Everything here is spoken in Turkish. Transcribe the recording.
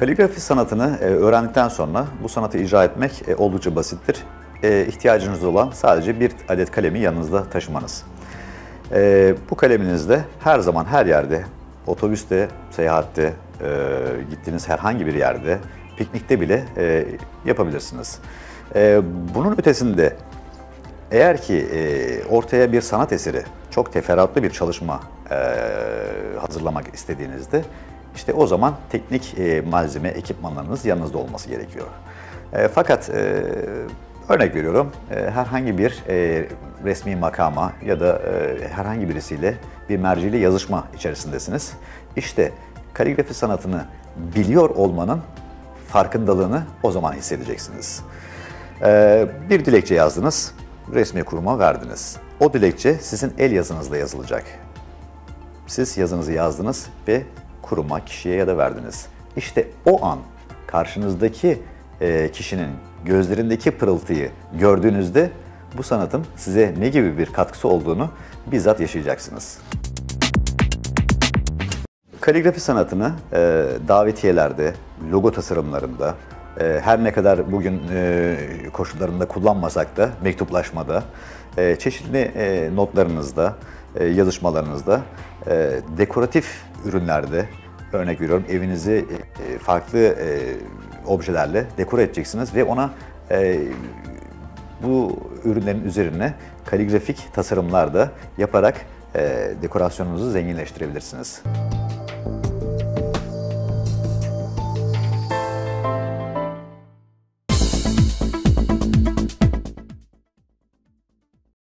Kaligrafi sanatını e, öğrendikten sonra bu sanatı icra etmek e, oldukça basittir. E, ihtiyacınız olan sadece bir adet kalemi yanınızda taşımanız. Bu kaleminizde her zaman her yerde, otobüste, seyahatte, gittiğiniz herhangi bir yerde, piknikte bile yapabilirsiniz. Bunun ötesinde eğer ki ortaya bir sanat eseri, çok teferruatlı bir çalışma hazırlamak istediğinizde işte o zaman teknik e, malzeme, ekipmanlarınız yanınızda olması gerekiyor. E, fakat e, örnek veriyorum, e, herhangi bir e, resmi makama ya da e, herhangi birisiyle bir merciyle yazışma içerisindesiniz. İşte kaligrafi sanatını biliyor olmanın farkındalığını o zaman hissedeceksiniz. E, bir dilekçe yazdınız, resmi kuruma verdiniz. O dilekçe sizin el yazınızla yazılacak. Siz yazınızı yazdınız ve kuruma, kişiye ya da verdiniz. İşte o an karşınızdaki e, kişinin gözlerindeki pırıltıyı gördüğünüzde bu sanatın size ne gibi bir katkısı olduğunu bizzat yaşayacaksınız. Kaligrafi sanatını e, davetiyelerde, logo tasarımlarında, e, her ne kadar bugün e, koşullarında kullanmasak da mektuplaşmada, e, çeşitli e, notlarınızda, e, yazışmalarınızda, e, dekoratif ürünlerde, örnek veriyorum evinizi e, farklı e, objelerle dekore edeceksiniz ve ona e, bu ürünlerin üzerine kaligrafik tasarımlar da yaparak e, dekorasyonunuzu zenginleştirebilirsiniz.